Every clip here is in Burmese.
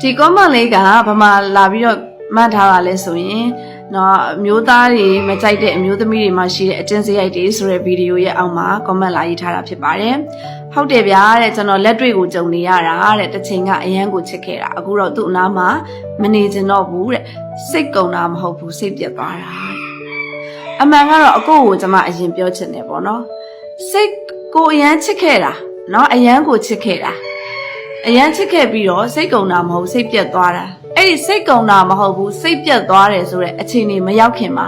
ဒီ comment လေးကဘာမှလာပြီးတော့မှတ်ထားတာလဲဆိုရင်နော်အမျိုးသားတွေမကြိုက်တဲ့အမျိုးသမီးတွေမှရှိတဲ့အကျင့်စရိုက်တွေဆိုတဲ့ဗီဒီယိုရဲ့အောက်မှာ comment လာရေးထားတာဖြစ်ပါတယ်။ဟုတ်တယ်ဗျာတဲ့ကျွန်တော်လက်တွေ့ကိုကြုံနေရတာတဲ့တစ်ချိန်ကအရန်ကိုချစ်ခဲ့တာအခုတော့သူ့အနားမှာမနေချင်တော့ဘူးတဲ့စိတ်ကုံတာမဟုတ်ဘူးစိတ်ပြတ်သွားတာတဲ့အမှန်ကတော့အကိုကိုကျွန်မအရင်ပြောချင်တယ်ပေါ့နော်စိတ်ကိုအရန်ချစ်ခဲ့တာနော်အရန်ကိုချစ်ခဲ့တာ အရန်ချစ်ခဲ့ပြီးတော့စိတ်ကုံတာမဟုတ်စိတ်ပြတ်သွားတာအဲ့ဒီစိတ်ကုံတာမဟုတ်ဘူးစိတ်ပြတ်သွားတယ်ဆိုတဲ့အခြေအနေမရောက်ခင်မှာ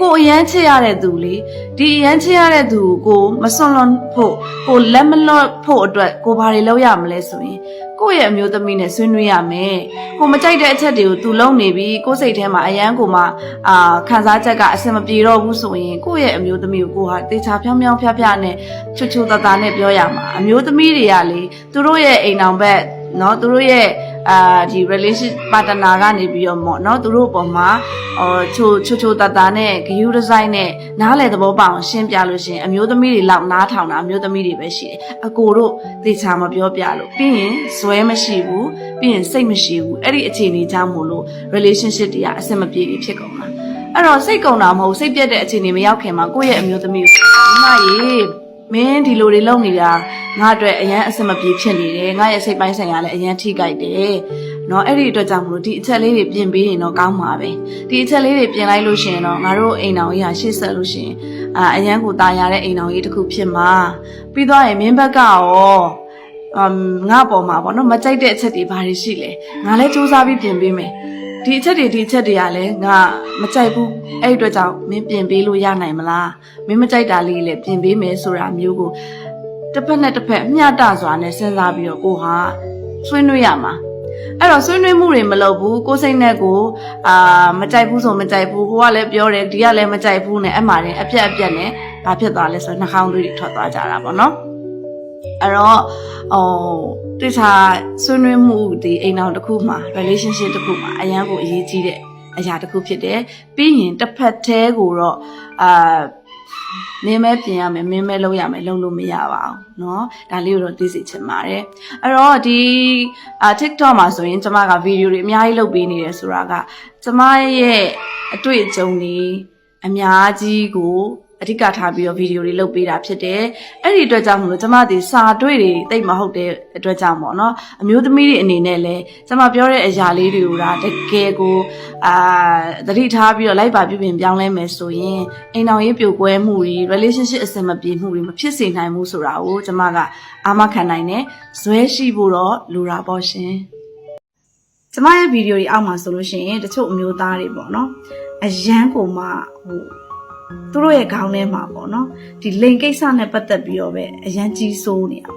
ကိုအရန်ချစ်ရတဲ့သူလေဒီအရန်ချစ်ရတဲ့သူကိုမစွန့်လွတ်ဖို့ကိုလက်မလွတ်ဖို့အတွက်ကိုဘာတွေလုပ်ရမလဲဆိုရင်ကိုယ့်ရဲ့အမျိုးသမီးနဲ့ဆွေးနွေးရမယ်။ကိုမကြိုက်တဲ့အချက်တွေကိုသူလုံးနေပြီးကိုယ်စိတ်ထဲမှာအယမ်းကိုမှအာခံစားချက်ကအဆင်မပြေတော့ဘူးဆိုရင်ကိုယ့်ရဲ့အမျိုးသမီးကိုကိုဟာတေချာဖြောင်းဖြောင်းဖြားဖြားနဲ့ချွတ်ချွတ်တတနဲ့ပြောရမှာ။အမျိုးသမီးတွေကလေသူတို့ရဲ့အိမ်အောင်ဘက်နော်သူတို့ရဲ့ အာဒီ relation partner ကနေပြီးတော့ပေါ့နော်သူတို့အပေါ်မှာဟောချိုချိုချိုတတာနဲ့ဂယူဒီဇိုင်းနဲ့နားလေသဘောပေါအောင်ရှင်းပြလို့ရှင်အမျိုးသမီးတွေလောက်နားထောင်တာအမျိုးသမီးတွေပဲရှိတယ်အကိုတို့သေချာမပြောပြလို့ပြီးရင်ဇွဲမရှိဘူးပြီးရင်စိတ်မရှိဘူးအဲ့ဒီအခြေအနေကြောင့်မို့လို့ relationship တွေကအဆင်မပြေဖြစ်ကုန်တာအဲ့တော့စိတ်ကုန်တာမဟုတ်စိတ်ပြက်တဲ့အခြေအနေမရောက်ခင်မှာကိုယ့်ရဲ့အမျိုးသမီးကိုမမရေ မင်းဒီလိုတွေလုပ်နေတာငါအတွက်အရန်အဆင်မပြေဖြစ်နေတယ်ငါရဲ့စိတ်ပိုင်းဆိုင်ရာလည်းအရန်ထိကြိုက်တယ်เนาะအဲ့ဒီအတွက်ကြောင့်မလို့ဒီအချက်လေးတွေပြင်ပေးရင်တော့ကောင်းမှာပဲဒီအချက်လေးတွေပြင်လိုက်လို့ရှိရင်တော့ငါတို့အိမ်တော်ကြီးဟာရှေ့ဆက်လို့ရှိရင်အာအရန်ကိုตายရတဲ့အိမ်တော်ကြီးတစ်ခုဖြစ်မှာပြီးတော့ရင်မင်းဘက်ကရောအမ်ငါပေါ်မှာပေါ့နော်မကြိုက်တဲ့အချက်တွေဘာတွေရှိလဲငါလည်းစူးစမ်းပြီးပြင်ပေးမယ် ဒီအချက်တွေဒီအချက်တွေကလည်းငါမကြိုက်ဘူးအဲ့ဒီအတွက်ကြောင့်မင်းပြင်ပေးလို့ရနိုင်မလားမင်းမကြိုက်တာလေးလည်းပြင်ပေးမယ်ဆိုတာမျိုးကိုတစ်ဖက်နဲ့တစ်ဖက်မျှတစွာနဲ့စဉ်းစားပြီးတော့ကိုဟာဆွေးနွေးရမှာအဲ့တော့ဆွေးနွေးမှုတွေမလုပ်ဘူးကိုယ်စိတ်နဲ့ကိုအာမကြိုက်ဘူးဆိုမကြိုက်ဘူးဟိုကလည်းပြောတယ်ဒီကလည်းမကြိုက်ဘူးနဲ့အမှားတယ်အပြက်အပြက်နဲ့ဘာဖြစ်သွားလဲဆိုတော့နှာခေါင်းသွေးတွေထွက်သွားကြတာပေါ့နော် အဲ့တော့ဟိုတိကျဆွေးနွေးမှုဒီအိမ်အောင်တစ်ခုမှာ relationship တစ်ခုမှာအရန်ကိုအရေးကြီးတဲ့အရာတစ်ခုဖြစ်တယ်ပြီးရင်တစ်ဖက်တည်းကိုတော့အာမင်းမဲပြင်ရမယ်မင်းမဲလုပ်ရမယ်လုပ်လို့မရပါဘူးเนาะဒါလေးကိုတော့သိစေချင်ပါတယ်အဲ့တော့ဒီအာ TikTok မှာဆိုရင်ကျမကဗီဒီယိုတွေအများကြီးလုပ်ပေးနေတယ်ဆိုတာကကျမရဲ့အတွေ့အကြုံတွေအများကြီးကို အဓိကထားပြီးတော့ဗီဒီယိုတွေလုပ်ပေးတာဖြစ်တယ်။အဲ့ဒီအတွက်ကြောင့်မလို့ကျမဒီစာတွေ့တွေတိတ်မဟုတ်တဲ့အတွက်ကြောင့်ပေါ့နော်။အမျိုးသမီးတွေအနေနဲ့လည်းကျမပြောတဲ့အရာလေးတွေကိုဒါတကယ်ကိုအာသတိထားပြီးတော့လိုက်ပါပြုပြင်ပြောင်းလဲမယ်ဆိုရင်အိမ်တော်ရေးပြိုကွဲမှုတွေ relationship အဆင်မပြေမှုတွေမဖြစ်စေနိုင်ဘူးဆိုတာကိုကျမကအာမခံနိုင်တယ်။ဇွဲရှိဖို့တော့လိုတာပေါ့ရှင်။ကျမရဲ့ဗီဒီယိုတွေအောက်မှာဆိုလို့ရှိရင်တချို့အမျိုးသားတွေပေါ့နော်။အရန်ကိုမှဟို သူတို့ရဲ့ခေါင်းထဲမှာပေါ့နော်ဒီလိန်ကိစ္စနဲ့ပတ်သက်ပြီးတော့ပဲအရန်ကြီးစိုးနေတာပေါ့